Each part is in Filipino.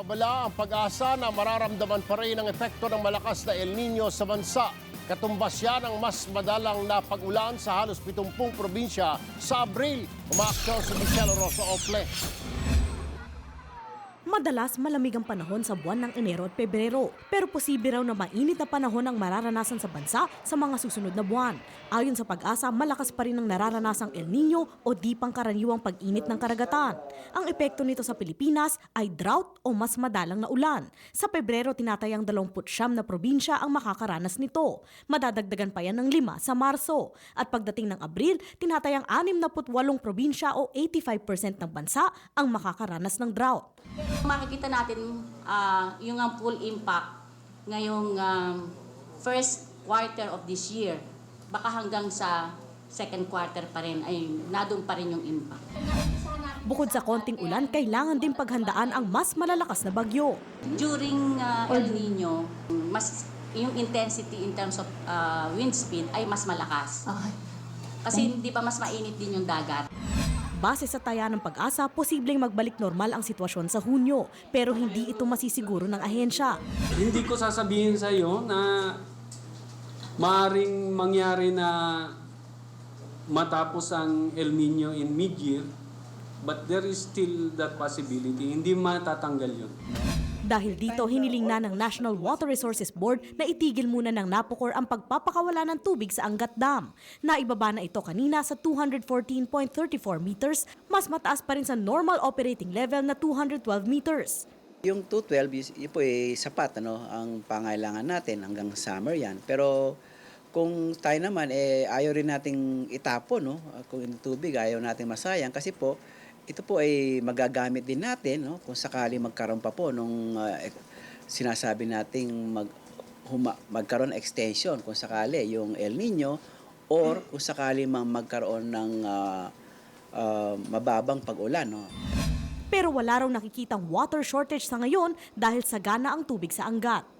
Babala ang pag-asa na mararamdaman pa rin ang epekto ng malakas na El Nino sa bansa. Katumbas yan ang mas madalang na pag-ulan sa halos 70 probinsya sa Abril. Umaaksyon si Michelle Rosso Ople. Madalas malamig ang panahon sa buwan ng Enero at Pebrero, pero posible raw na mainit na panahon ang mararanasan sa bansa sa mga susunod na buwan. Ayon sa pag-asa, malakas pa rin ang nararanasang El Nino o di pangkaraniwang pag-init ng karagatan. Ang epekto nito sa Pilipinas ay drought o mas madalang na ulan. Sa Pebrero, tinatayang 29 na probinsya ang makakaranas nito. Madadagdagan pa yan ng lima sa Marso. At pagdating ng Abril, tinatayang 68 probinsya o 85% ng bansa ang makakaranas ng drought. Makikita natin ah, yung ang full impact ngayong um, first quarter of this year. Baka hanggang sa second quarter pa rin ay nadun pa rin yung impact. Bukod sa konting ulan, kailangan din paghandaan ang mas malalakas na bagyo. During ah, El Nino, mas yung intensity in terms of ah, wind speed ay mas malakas. Kasi hindi pa mas mainit din yung dagat. Base sa taya ng pag-asa, posibleng magbalik normal ang sitwasyon sa Hunyo, pero hindi ito masisiguro ng ahensya. Hindi ko sasabihin sa iyo na maaring mangyari na matapos ang El Nino in mid-year, but there is still that possibility. Hindi matatanggal yun. Dahil dito, hiniling na ng National Water Resources Board na itigil muna ng Napocor ang pagpapakawala ng tubig sa Angat Dam. Naibaba na ito kanina sa 214.34 meters, mas mataas pa rin sa normal operating level na 212 meters. Yung 212, is- yun po ay sapat, ano, ang pangailangan natin hanggang summer yan. Pero kung tayo naman, eh, ayaw rin nating itapon, no? Kung yung tubig, ayaw nating masayang. Kasi po, ito po ay magagamit din natin, no? Kung sakali magkaroon pa po nung eh, sinasabi nating mag, huma, magkaroon extension kung sakali yung El Nino or kung sakali mang magkaroon ng ah, ah, mababang pag-ulan, no? Pero wala raw nakikitang water shortage sa ngayon dahil sagana ang tubig sa Angat.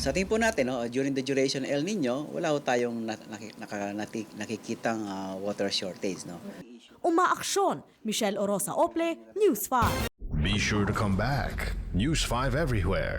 Sa tingin po natin, no, during the duration El Nino, wala ho tayong na, nati- nakikitang ah, water shortage. No? Umaaksyon, Michelle Orosa Ople, News 5. Be sure to come back. News 5 everywhere.